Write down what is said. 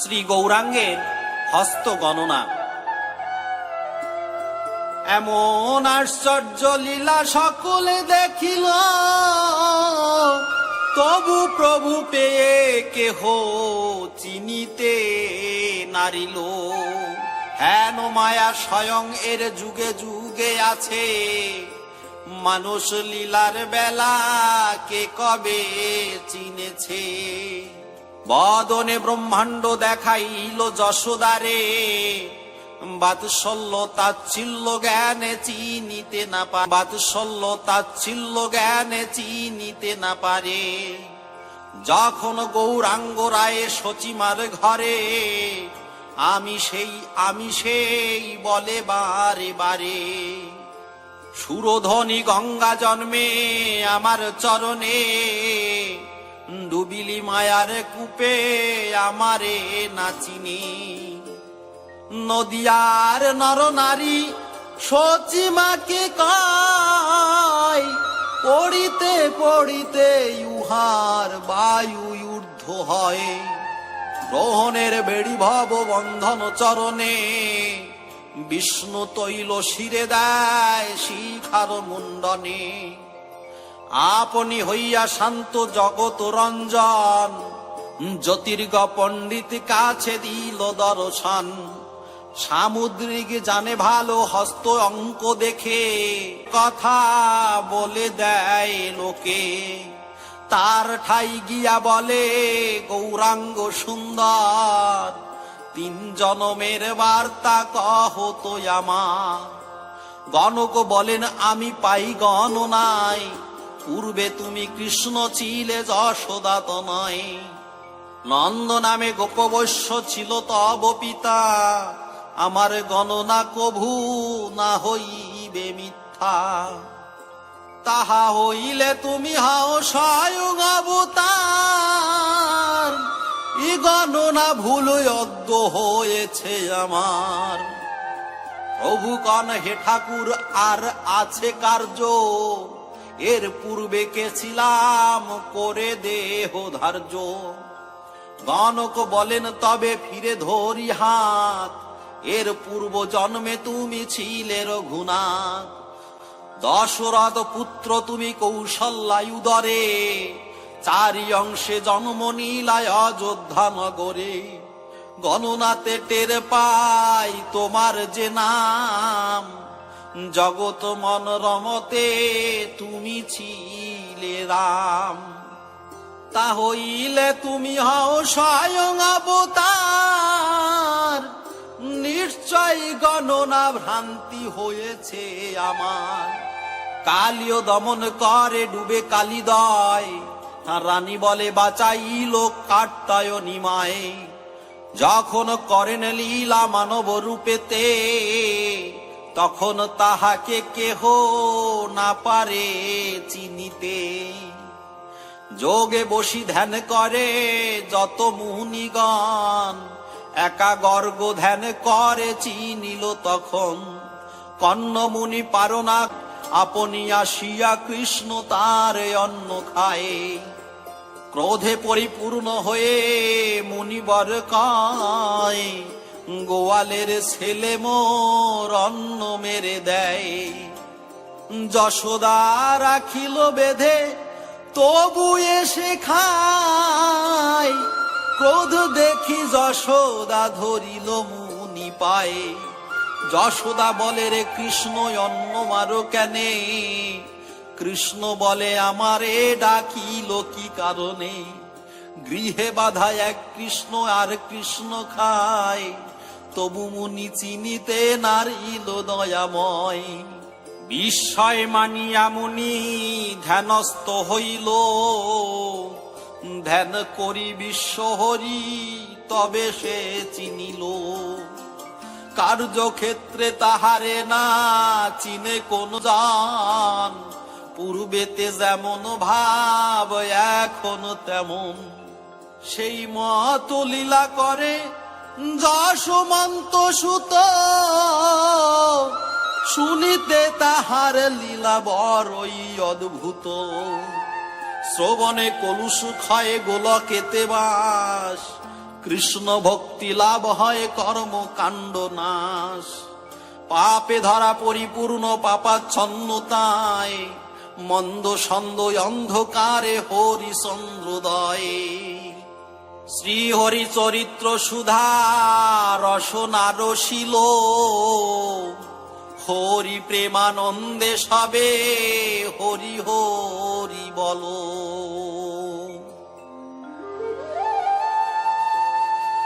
শ্রী গৌরাঙ্গের হস্ত গণনা। এমন আশ্চর্য লীলা সকলে দেখিল, তবু প্রভু পেয়ে কেহ চিনিতে নারিল। হেন মায়া স্বয়ং এর যুগে যুগে আছে, মানুষ লীলার বেলা কে কবে চিনেছে? বদনে ব্রহ্মাণ্ড দেখাইল যশোদারে। বাৎসল্য তাচ্ছিল্য জ্ঞানে চিনিতে না পারে বাৎসল্য তাচ্ছিল্য জ্ঞানে চিনিতে না পারে। যখন গৌরাঙ্গ রায়ে সচিমার ঘরে, আমি সেই আমি সেই বলে বারে বারে। সুরধ্বনি গঙ্গা জন্মে আমার চরণে ডুবিলি মায়ার কূপে আমারে নাচিনি নদিয়ার নর নারী সচিমাকে কয়, পড়িতে পড়িতে ইউহার বায়ু ঊর্ধ্ব হয়। গ্রহণের বেড়ি ভব বন্ধন চরণে বিষ্ণু তৈল শিরে দেয় শিখার মুন্ডনে আপনি হইয়া শান্ত জগত রঞ্জন জ্যোতির্গ পণ্ডিত কাছে দিল দর্শন। সামুদ্রিক জানে ভালো হস্ত অঙ্ক দেখে, কথা বলে দেয় লোকে। তার ঠাই গিয়া বলে, গৌরাঙ্গ সুন্দর, তিন জনমের বার্তা কহ তো আমার। গণক বলেন, আমি পাই গণনাই পূর্বে তুমি কৃষ্ণ ছিলে যশোদা তো নয় নন্দ নামে গোপবৈশ্য ছিল, তব পিতা। আমার গণনা কভু না হইবে মিথ্যা। তাহা হইলে তুমি হাও স্বয়ং অবতার ই গণনা ভুল অদ্য হয়েছে আমার। প্রভু কন হে ঠাকুর, আর আছে কার্য। এর পূর্বে কেছিলাম করে দেহ ধার্য। গণক বলেন, তবে ফিরে ধরি হাত। এর পূর্ব জন্মে তুমি ছিলে রঘুনাথ। দশরথ পুত্র তুমি কৌশল্যায়ুদরে চারি অংশে জন্ম নীলায় অযোধ্যা নগরে। গণনাতে টের পাই তোমার যে নাম। জগত মন রমতে তুমি ছিলে রাম। তা হইলে তুমি হও স্বয়ং অবতার। নিশ্চয় গণনা ভ্রান্তি হয়েছে আমার। কালিও দমন করে, ডুবে কালিদয় রানী বলে, বাঁচাইল কাট্টায় নিমায়। যখন করেন লীলা মানব রূপেতে তখন তাহাকে কেহ না পারে চিনিতে। যোগে বসি ধ্যান করে যত মুনিগণ একা গর্গ ধ্যান করে চিনিল তখন। কর্ণমুনি পারনা আপনি আসিয়া কৃষ্ণ তার অন্ন খায়। ক্রোধে পরিপূর্ণ হয়ে মুনিবর কয় গোয়ালের ছেলে মোর অন্ন মেরে দেয়। যশোদা রাখিল বেঁধে, তবু এসে খায়। ক্রোধ দেখি যশোদা ধরিল মুনি পায়ে। যশোদা বলে, রে কৃষ্ণ অন্ন মারো কেনে? কৃষ্ণ বলে, আমারে ডাকিল কি কারণে? গৃহে বাধা এক কৃষ্ণ আর কৃষ্ণ খায়। তবু মুনি চিনিতে নারিল দয়াময়। বিস্ময় মানিয়া মুনি, ধ্যানস্থ হইল। ধ্যান করি বিশ্ব হরি, তবে সে চিনিল। কার্যক্ষেত্রে তাহারে না চিনে কোন জান। পূর্বেতে যেমন ভাব, এখন তেমন। সেই মত লীলা করে যশমন্ত সুত, শুনিতে তাহার লীলা বড়ই অদ্ভুত। শ্রবণে কলুষ ক্ষয়ে গোলকেতে বাস, কৃষ্ণ ভক্তি লাভ হয় কর্মকাণ্ড নাশ। পাপে ধরা পরিপূর্ণ পাপাচ্ছন্নতায়, মন্দ সন্দ অন্ধকারে হরিচন্দ্রদয়ে। শ্রী হরি চরিত্র সুধা রসনা শিল হরি প্রেমানন্দে সবে হরি হরি বলো।